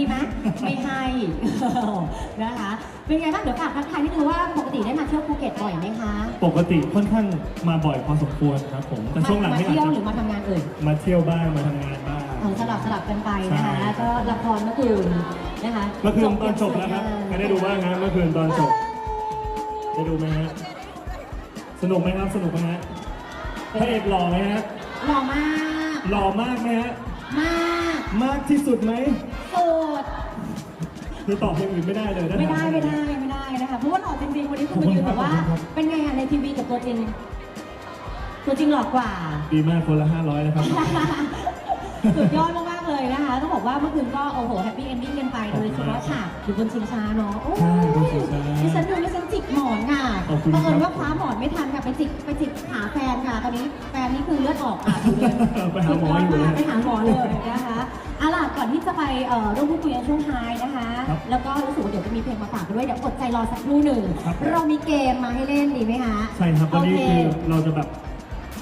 มีไหมไม่ให้นะคะ เป็นไงบ้างเดี๋ยวฝากทักทายนิดนึงว่าปกติได้มาเที่ยวภูเก็ตบ่อยไหมคะปกติค่อนข้างมาบ่อยพอสมควรครับผมแต่ช่วงหลังมานี่อาจเที่ยวจะหรือมาทำงานเอ่ยมาเที่ยวบ้างมาทำงานบ้าง เอาสลับสลับกันไปนะคะใช่ก็ละครเมื่อคืนนะคะเมื่อคืนตอนจบแล้วครับใครได้ดูบ้างครับเมื่อคืนตอนจบได้ดูไหมฮะสนุกไหมครับสนุกไหมฮะพระเอกหล่อไหมฮะหล่อมากหล่อมากไหมฮะ มาก มากที่สุดไหมสุดคือตอบเพลงอื่นไม่ได้เลยนะไม่ได้ไม่ได้ไม่ได้นะคะเพราะว่าหล่อจริงๆวันนี้คุณมายืนแบบว่า เป็นไงอะในทีวีกับตัวจริง ตัวจริงหล่อกว่า ดีมากคนละ500นะครับ สุดยอดมากๆเลยนะคะต้องบอกว่าเมื่อคืนก็โอ้โหแฮปปี้เอนดิ้งกันไปโดยเฉพาะฉากอยู่บนชิงช้าเนาะโอ้ใช่ยบนชิงช้า ดิฉันดูดิฉันจิกหมอนค่ะขอบคุณครับบังเอิญว่าคว้าหมอนไม่ทันค่ะไปจิกไปจิกขาแฟนค่ะ ตอนนี้แฟนนี่คือเลือดออกอะอยู่เลยไปหาหมออยู่สุดยดนะมากไปหาหมอเลยนะคะ เอ่อร่วมพูดคุยกันช่วงท้ายนะคะ ครับแล้วก็รู้สึกว่าเดี๋ยวจะมีเพลงมาฝากด้วย เดี๋ยวอดใจรอสักครู่หนึ่ง ครับ เรามีเกมมาให้เล่นดีไหมคะใช่ครับวันนี้โอเคคือเราจะแบบ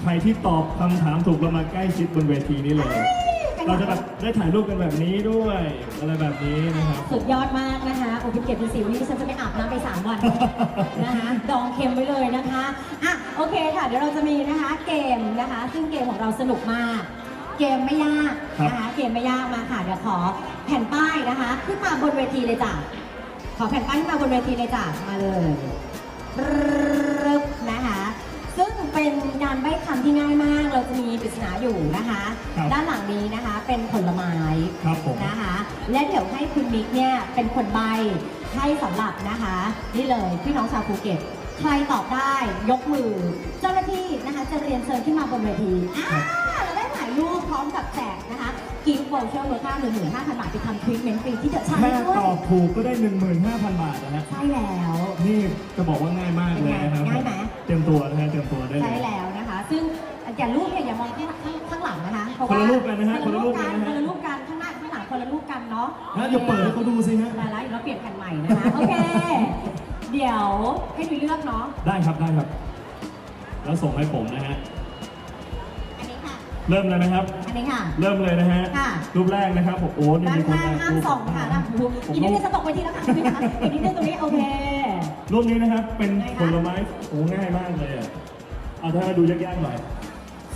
ใครที่ตอบคำถามถูกเรามาใกล้ชิดบนเวทีนี้เลย เราจะแบบได้ถ่ายรูปกันแบบนี้ด้วยอะไรแบบนี้นะครับ สุดยอดมากนะคะ โอ้เป็นเกียรติเป็นสิวนี่ดิฉันจะไม่อาบน้ำไป 3 วัน นะคะดองเค็มไว้เลยนะคะ อะ โอเคค่ะ เดี๋ยวเราจะมีนะคะ เกมนะคะ ซึ่งเกมของเราสนุกมาก เกมไม่ยากนะคะเกมไม่ยากมาค่ะ เดี๋ยวขอแผ่นป้ายนะคะ ขึ้นมาบนเวทีเลยจ้ะขอแผ่นป้ายขึ้นมาบนเวทีเลยจ้ะมาเลยรึบนะคะ ซึ่งเป็นการใบ้คำที่ง่ายมาก เราจะมีปริศนาอยู่นะคะครับด้านหลังนี้นะคะเป็นผลไม้ครับผมนะคะ และเดี๋ยวให้คุณมิกเนี่ยเป็นคนใบให้สำหรับนะคะ นี่เลยพี่น้องชาวภูเก็ตใครตอบได้ยกมือ เจ้าหน้าที่นะคะจะเรียนเชิญขึ้นมาบนเวทีอ่าเราได้ถ่ายรูปพร้อมกับแจกนะคะกิฟต์วอลเชอร์มูลค่าหนึ่งหมื่นห้าพันบาทไปทำทรีทเมนต์ฟรีที่เดอะชาถ้าด้วตอยบถูกก็ได้ 15,000 บาทนะฮะใช่แล้ว นี่จะบอกว่าง่ายมากเลยนะครับง่ายไหม เตรียมตัวนะฮะเตรียมตัวได้เลใช่ย แล้วนะคะ ซึ่งอย่ารูปเนี่ยอย่ามองข้างข้างข้างหลังนะคะเพราะคนว่าละรูปกันนะฮะคนละรูปคกันนละรูปกันนะฮะคนละรูปกันข้างหน้าข้างหลังคนละรูปกันเนาะ นะอย่าเปิดให้เขาดูสิฮะ มาแล้วเราเปลี่ยนแผ่นใหม่นะคะ โอเค เดี๋ยวให้ดูเลือกเนาะ ได้ครับได้ครับ แล้วส่งให้ผมนะฮะอันนี้ค่ะ เริ่มเลยนะครับ อันนี้ค่ะ เริ่มเลยนะฮะ ค่ะ รูปแรกนะครับผมโอ้นี่ด้านมีคนข้างแอบห้ามรูปส่องค่ะนะผมอีกนิดต้องนึงจะตกไปทีแล้วค่ะคุณพี่คะอีกนิดนึงตรงนี้โอเค รูปนี้นะครับ เป็นไงคะผลไม้โอ้ง่ายมากเลยอะเอาถ้ามาดูยากๆหน่อย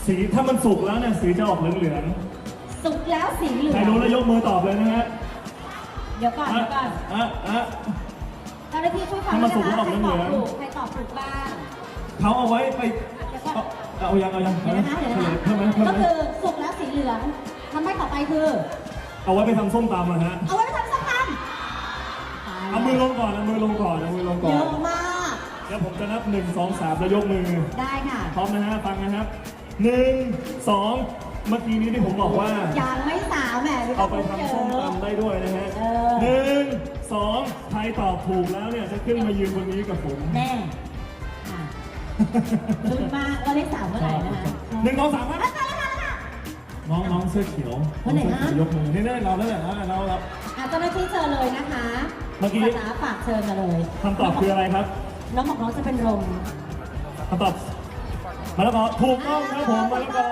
สีถ้ามันสุกแล้วเนี่ยสีจะออกเหลืองสุกแล้วสีเหลืๆอใครง รู้แล้วยกมือตอบเลยนะฮะเดี๋ยวก่อนเดี๋ยวก่อนอะอะ เจ้าหน้าที่ช่วยฟังให้ด้มัวนยสุนะกแล้วคะออกใครตอบเหลืองๆถูกใครตอบถูกบ้าง เขาเอาไว้ไปเดี๋ยวก่อน เอาเอายังเอายังเดี๋ยวนะคะเดี๋ยวนะคะเพิ่มไหมเพิ่มก็ไหมคือสุกแล้วสีเหลืองทำให้ต่อไปคือ เอาไว้ไปทำส้มตำนะฮะเอาไว้ไปทำส้มตำเอามือลงก่อนเอามือลงก่อนเอามือลงก่เยอนอะมาก แล้วผมจะนับหนึ่งสองสามแล้วยกมือ ได้ค่ะ พร้อมนะฮะฟังนะครับหนึ่งสองเมื่อกี้นี้ที่ผมบอกว่า ยังไม่สาวแหมม่ต้เอางไปพูดทำส้มเยอะตำได้ด้วยนะฮะเออหนึ่งสองใครตอบถูกแล้วเนี่ยจะขึ้นมายืนบนนี้กับผม แน่ค่ะ ลุ้นมากเราได้สาวเมื่อไหร่นะคะหนึ่งสองสามครับ น้องน้องเสื้อเขียวคนไหนฮะองเสื้อเขียวยกมือนี่ได้เราแล้วแหละเราเรา อะเจ้าหน้าที่เชิญเลยนะคะเมื่อกี้ภาษาฝากเชิญมาเลยคำตอบคืออะไรครับน้องบอกน้องจะเป็นลม คำตอบมะละกอถูกต้องครับผมมะละกอ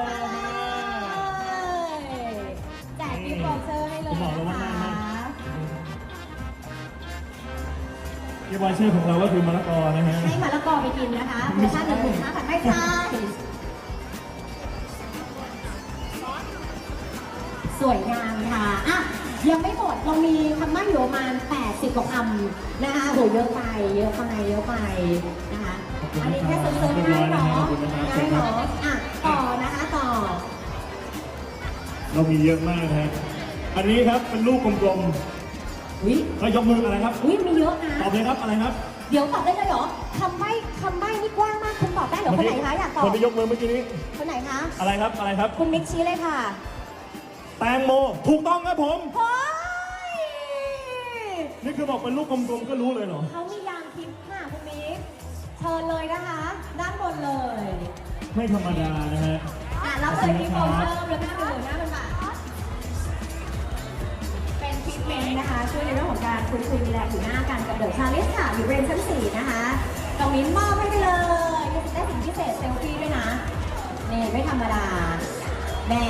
ที่วายชื่อของเราก็คือมะละกอนะฮะให้มะละกอไปกินนะคะมูลค่าหนึ่งหมื่นห้าพันไม่ใช่สวยงามค่ะอะ ยังไม่หมดเรามีคำใบ้อยู่ประมาณ 80กว่าคำนะคะโหเยอะไป เยอะไป เยอะไปนะคะ อันนี้แค่เซิร์ฟๆง่ายเนาะง่ายเนาะอะ ต่อนะคะต่อ เรามีเยอะมากนะฮะ อันนี้ครับเป็นลูกกลม อุ้ยๆก็ยกมืออะไรครับ อุ้ยมีเยอะนะตอบเลยครับอะไรครับ เดี๋ยวตอบได้เลยเหรอคำใบ้คำใบ้นี่กว้างมากคุณตอบได้เหรอคนไหนคะอยากตอบคนที่ยกมือเมื่อกี้นี้ คนไหนคะ อะไรครับอะไรครับ คุณมิกชี้เลยค่ะ แตงโมถูกต้องครับผมเฮ้ยนี่คือบอกเป็นลูกกลมๆก็รู้เลยเหรอเขามียางทิพย์ค่ะคุณมิกเชิญเลยนะคะ ด้านบนเลย ไม่ธรรมดานะฮะอะรับเลยกิฟต์วอเชอร์แล้วก็ เป็นทรีทเมนต์นะคะ ช่วยในเรื่องของการฟื้นฟูดูแลผิวหน้ากันกับเดอะชาลิสค่ะอยู่เรนชั้นสี่นะคะตรงนี้มอบให้ไปเลยยังได้สิ่งพิเศษเซลฟี่ด้วยนะนี่ไม่ธรรมดาแม่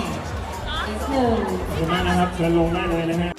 นิดหนึ่งขอบคุณมากนะครับเชิญลงได้เลยนะฮะ